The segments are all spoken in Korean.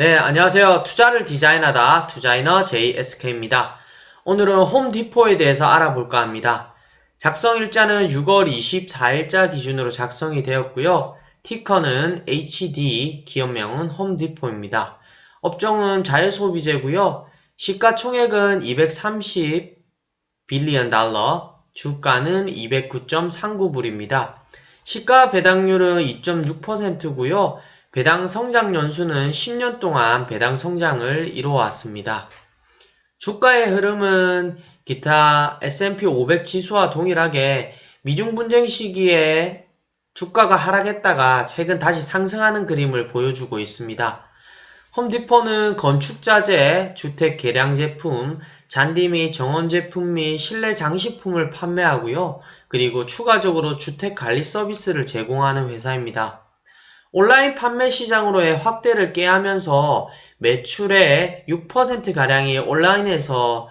네, 안녕하세요. 투자를 디자인하다 투자이너 JSK입니다. 오늘은 홈디포에 대해서 알아볼까 합니다. 작성 일자는 6월 24일자 기준으로 작성이 되었고요. 티커는 HD, 기업명은 홈디포입니다. 업종은 자유소비재고요. 시가총액은 230 빌리언 달러, 주가는 209.39불입니다. 시가 배당률은 2.6%고요. 배당 성장 연수는 10년 동안 배당 성장을 이루어왔습니다. 주가의 흐름은 기타 S&P 500 지수와 동일하게 미중 분쟁 시기에 주가가 하락했다가 최근 다시 상승하는 그림을 보여주고 있습니다. 홈디포는 건축자재, 주택 개량 제품, 잔디 및 정원 제품 및 실내 장식품을 판매하고요. 그리고 추가적으로 주택 관리 서비스를 제공하는 회사입니다. 온라인 판매 시장으로의 확대를 꾀하면서 매출의 6%가량이 온라인에서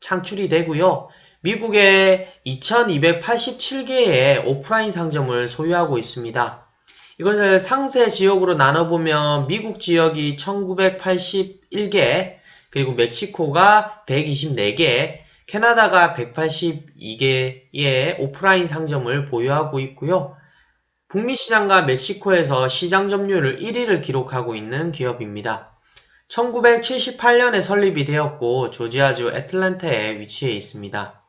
창출이 되고요. 미국에 2287개의 오프라인 상점을 소유하고 있습니다. 이것을 상세 지역으로 나눠보면 미국 지역이 1981개, 그리고 멕시코가 124개, 캐나다가 182개의 오프라인 상점을 보유하고 있고요. 북미 시장과 멕시코에서 시장 점유율 1위를 기록하고 있는 기업입니다. 1978년에 설립이 되었고 조지아주 애틀랜타에 위치해 있습니다.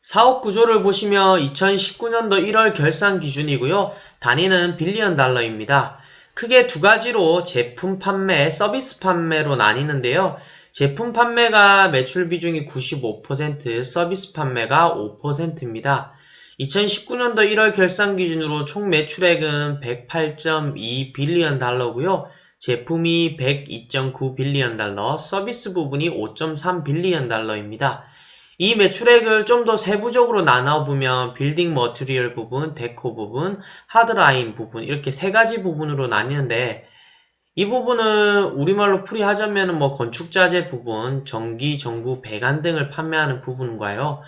사업 구조를 보시면 2019년도 1월 결산 기준이고요. 단위는 빌리언 달러입니다. 크게 두 가지로 제품 판매, 서비스 판매로 나뉘는데요. 제품 판매가 매출 비중이 95%, 서비스 판매가 5%입니다. 2019년도 1월 결산 기준으로 총 매출액은 108.2 빌리언 달러고요. 제품이 102.9 빌리언 달러, 서비스 부분이 5.3 빌리언 달러입니다. 이 매출액을 좀 더 세부적으로 나눠보면 빌딩 머티리얼 부분, 데코 부분, 하드라인 부분 이렇게 세 가지 부분으로 나뉘는데 이 부분은 우리말로 풀이하자면 뭐 건축자재 부분, 전기, 전구, 배관 등을 판매하는 부분과요.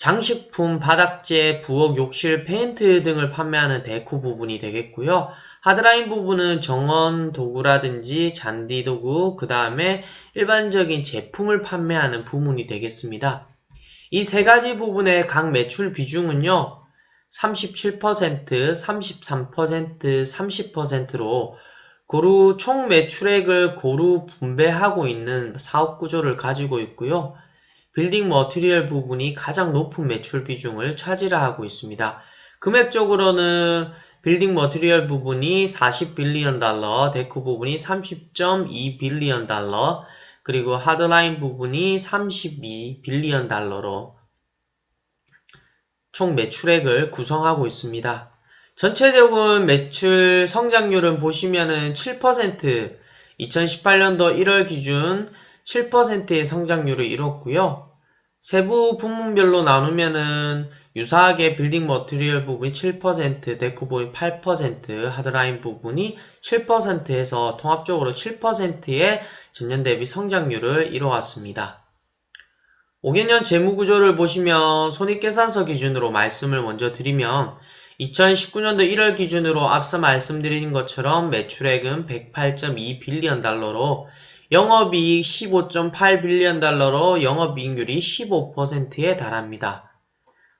장식품, 바닥재, 부엌, 욕실, 페인트 등을 판매하는 데코 부분이 되겠고요. 하드라인 부분은 정원 도구라든지 잔디 도구, 그 다음에 일반적인 제품을 판매하는 부분이 되겠습니다. 이 세 가지 부분의 각 매출 비중은요, 37%, 33%, 30%로 고루 총 매출액을 고루 분배하고 있는 사업 구조를 가지고 있고요. 빌딩 머티리얼 부분이 가장 높은 매출 비중을 차지하고 있습니다. 금액적으로는 빌딩 머티리얼 부분이 40 빌리언 달러, 데코 부분이 30.2 빌리언 달러, 그리고 하드라인 부분이 32 빌리언 달러로 총 매출액을 구성하고 있습니다. 전체적인 매출 성장률은 보시면은 7% 2018년도 1월 기준 7%의 성장률을 이뤘고요. 세부 부문별로 나누면은 유사하게 빌딩 머티리얼 부분이 7%, 데코 부분이 8%, 하드라인 부분이 7%에서 통합적으로 7%의 전년 대비 성장률을 이뤄왔습니다. 5개년 재무구조를 보시면 손익계산서 기준으로 말씀을 먼저 드리면 2019년도 1월 기준으로 앞서 말씀드린 것처럼 매출액은 108.2 빌리언 달러로 영업이익 15.8 빌리언 달러로 영업이익률이 15%에 달합니다.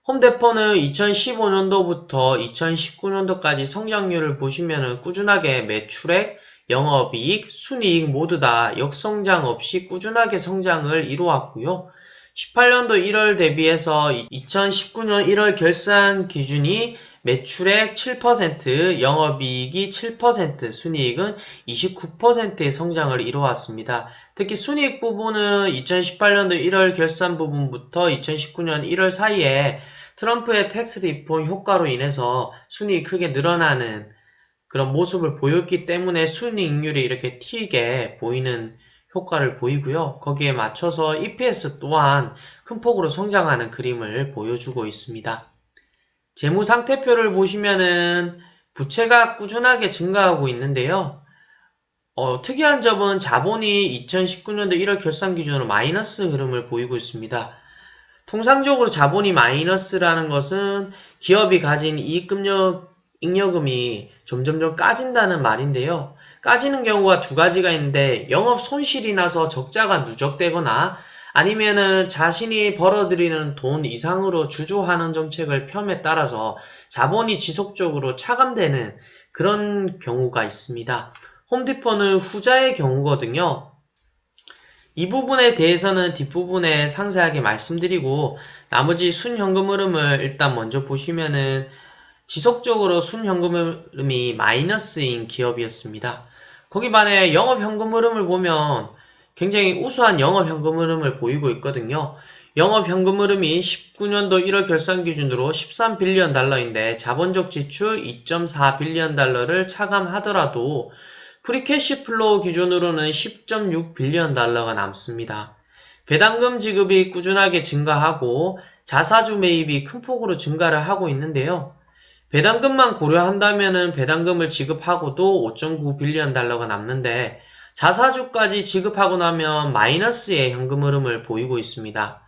홈데포는 2015년도부터 2019년도까지 성장률을 보시면 꾸준하게 매출액, 영업이익, 순이익 모두 다 역성장 없이 꾸준하게 성장을 이루었고요. 18년도 1월 대비해서 2019년 1월 결산 기준이 매출액 7%, 영업이익이 7%, 순이익은 29%의 성장을 이루었습니다. 특히 순이익 부분은 2018년도 1월 결산 부분부터 2019년 1월 사이에 트럼프의 텍스 리폼 효과로 인해서 순이익이 크게 늘어나는 그런 모습을 보였기 때문에 순이익률이 이렇게 튀게 보이는 효과를 보이고요. 거기에 맞춰서 EPS 또한 큰 폭으로 성장하는 그림을 보여주고 있습니다. 재무 상태표를 보시면은 부채가 꾸준하게 증가하고 있는데요. 어, 특이한 점은 자본이 2019년도 1월 결산 기준으로 마이너스 흐름을 보이고 있습니다. 통상적으로 자본이 마이너스라는 것은 기업이 가진 이익금력, 잉여금이 점점점 까진다는 말인데요. 까지는 경우가 두 가지가 있는데 영업 손실이 나서 적자가 누적되거나 아니면은 자신이 벌어들이는 돈 이상으로 주주하는 정책을 펴에 따라서 자본이 지속적으로 차감되는 그런 경우가 있습니다. 홈디포는 후자의 경우거든요. 이 부분에 대해서는 뒷부분에 상세하게 말씀드리고 나머지 순현금 흐름을 일단 먼저 보시면은 지속적으로 순현금 흐름이 마이너스인 기업이었습니다. 거기 반해 영업 현금 흐름을 보면 굉장히 우수한 영업 현금 흐름을 보이고 있거든요. 영업 현금 흐름이 19년도 1월 결산 기준으로 13빌리언 달러인데 자본적 지출 2.4빌리언 달러를 차감하더라도 프리캐시 플로우 기준으로는 10.6빌리언 달러가 남습니다. 배당금 지급이 꾸준하게 증가하고 자사주 매입이 큰 폭으로 증가를 하고 있는데요. 배당금만 고려한다면은 배당금을 지급하고도 5.9빌리언 달러가 남는데 자사주까지 지급하고 나면 마이너스의 현금 흐름을 보이고 있습니다.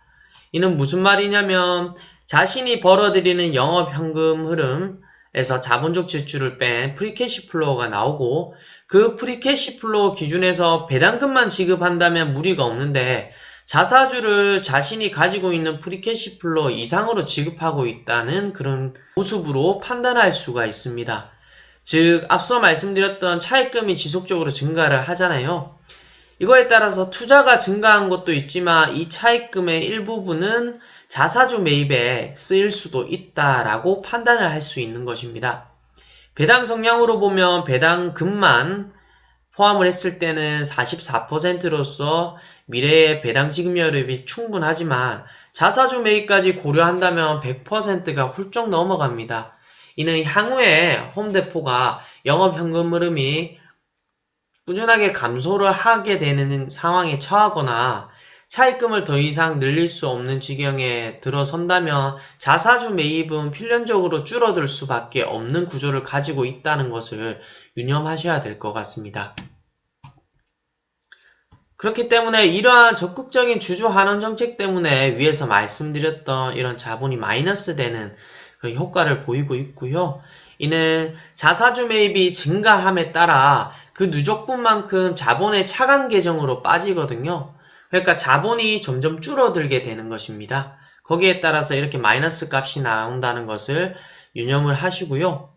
이는 무슨 말이냐면 자신이 벌어들이는 영업 현금 흐름에서 자본적 지출을 뺀 프리캐시 플로우가 나오고 그 프리캐시 플로우 기준에서 배당금만 지급한다면 무리가 없는데 자사주를 자신이 가지고 있는 프리캐시 플로우 이상으로 지급하고 있다는 그런 모습으로 판단할 수가 있습니다. 즉, 앞서 말씀드렸던 차입금이 지속적으로 증가를 하잖아요. 이거에 따라서 투자가 증가한 것도 있지만 이 차입금의 일부분은 자사주 매입에 쓰일 수도 있다라고 판단을 할 수 있는 것입니다. 배당 성향으로 보면 배당금만 포함을 했을 때는 44%로서 미래의 배당 지급률이 충분하지만 자사주 매입까지 고려한다면 100%가 훌쩍 넘어갑니다. 이는 향후에 홈데포가 영업현금 흐름이 꾸준하게 감소를 하게 되는 상황에 처하거나 차입금을 더 이상 늘릴 수 없는 지경에 들어선다면 자사주 매입은 필연적으로 줄어들 수밖에 없는 구조를 가지고 있다는 것을 유념하셔야 될 것 같습니다. 그렇기 때문에 이러한 적극적인 주주 환원 정책 때문에 위에서 말씀드렸던 이런 자본이 마이너스 되는 그 효과를 보이고 있고요. 이는 자사주 매입이 증가함에 따라 그 누적분만큼 자본의 차감 계정으로 빠지거든요. 그러니까 자본이 점점 줄어들게 되는 것입니다. 거기에 따라서 이렇게 마이너스 값이 나온다는 것을 유념을 하시고요.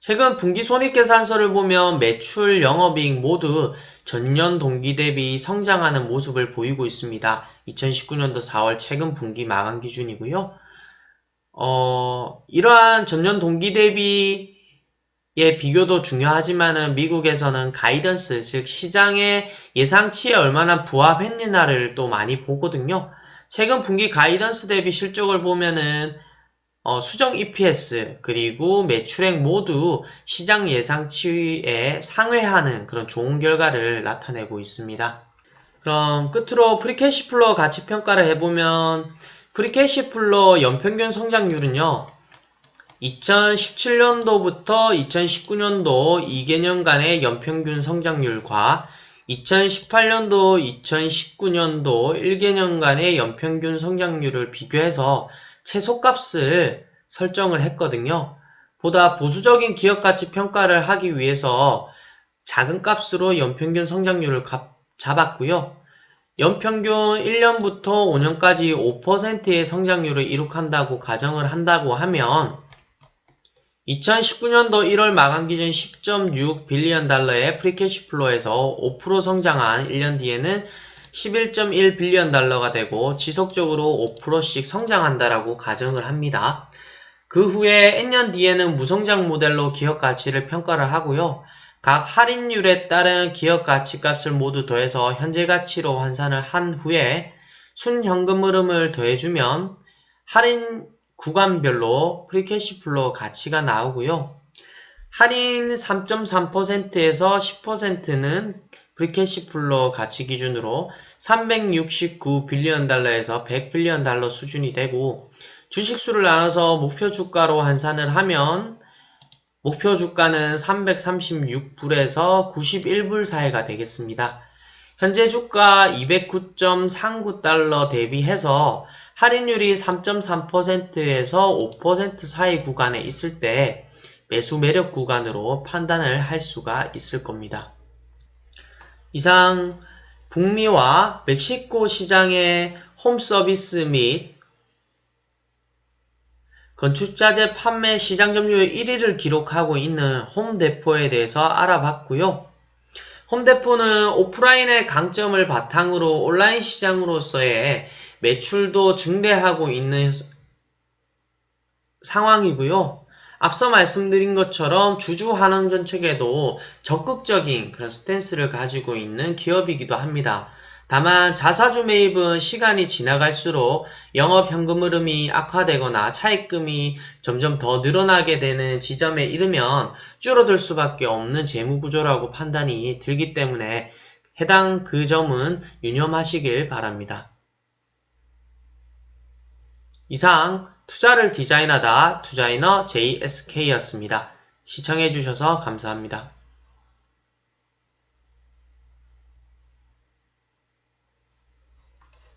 최근 분기 손익계산서를 보면 매출, 영업이익 모두 전년 동기 대비 성장하는 모습을 보이고 있습니다. 2019년도 4월 최근 분기 마감 기준이고요. 어, 이러한 전년 동기 대비의 비교도 중요하지만은 미국에서는 가이던스, 즉 시장의 예상치에 얼마나 부합했느냐를 또 많이 보거든요. 최근 분기 가이던스 대비 실적을 보면은 어, 수정 EPS 그리고 매출액 모두 시장 예상치에 상회하는 그런 좋은 결과를 나타내고 있습니다. 그럼 끝으로 프리캐시 플로어 가치 평가를 해보면 프리 캐시 플로어 연평균 성장률은요. 2017년도부터 2019년도 2개년간의 연평균 성장률과 2018년도, 2019년도 1개년간의 연평균 성장률을 비교해서 최소값을 설정을 했거든요. 보다 보수적인 기업 가치 평가를 하기 위해서 작은 값으로 연평균 성장률을 잡았고요. 연평균 1년부터 5년까지 5%의 성장률을 이룩한다고 가정을 한다고 하면 2019년도 1월 마감 기준 10.6 빌리언 달러의 프리캐시 플로에서 5% 성장한 1년 뒤에는 11.1 빌리언 달러가 되고 지속적으로 5%씩 성장한다라고 가정을 합니다. 그 후에 N년 뒤에는 무성장 모델로 기업 가치를 평가를 하고요. 각 할인율에 따른 기업 가치값을 모두 더해서 현재 가치로 환산을 한 후에 순현금 흐름을 더해주면 할인 구간별로 프리캐시 플로 가치가 나오고요. 할인 3.3%에서 10%는 프리캐시 플로 가치 기준으로 369 빌리언 달러에서 100 빌리언 달러 수준이 되고 주식수를 나눠서 목표 주가로 환산을 하면 목표 주가는 336불에서 91불 사이가 되겠습니다. 현재 주가 209.39달러 대비해서 할인율이 3.3%에서 5% 사이 구간에 있을 때 매수 매력 구간으로 판단을 할 수가 있을 겁니다. 이상 북미와 멕시코 시장의 홈 서비스 및 건축자재 판매 시장 점유율 1위를 기록하고 있는 홈데포에 대해서 알아봤고요. 홈데포는 오프라인의 강점을 바탕으로 온라인 시장으로서의 매출도 증대하고 있는 상황이고요. 앞서 말씀드린 것처럼 주주 환원 정책에도 적극적인 그런 스탠스를 가지고 있는 기업이기도 합니다. 다만 자사주 매입은 시간이 지나갈수록 영업 현금 흐름이 악화되거나 차입금이 점점 더 늘어나게 되는 지점에 이르면 줄어들 수밖에 없는 재무 구조라고 판단이 들기 때문에 해당 그 점은 유념하시길 바랍니다. 이상 투자를 디자인하다 투자이너 JSK였습니다. 시청해주셔서 감사합니다.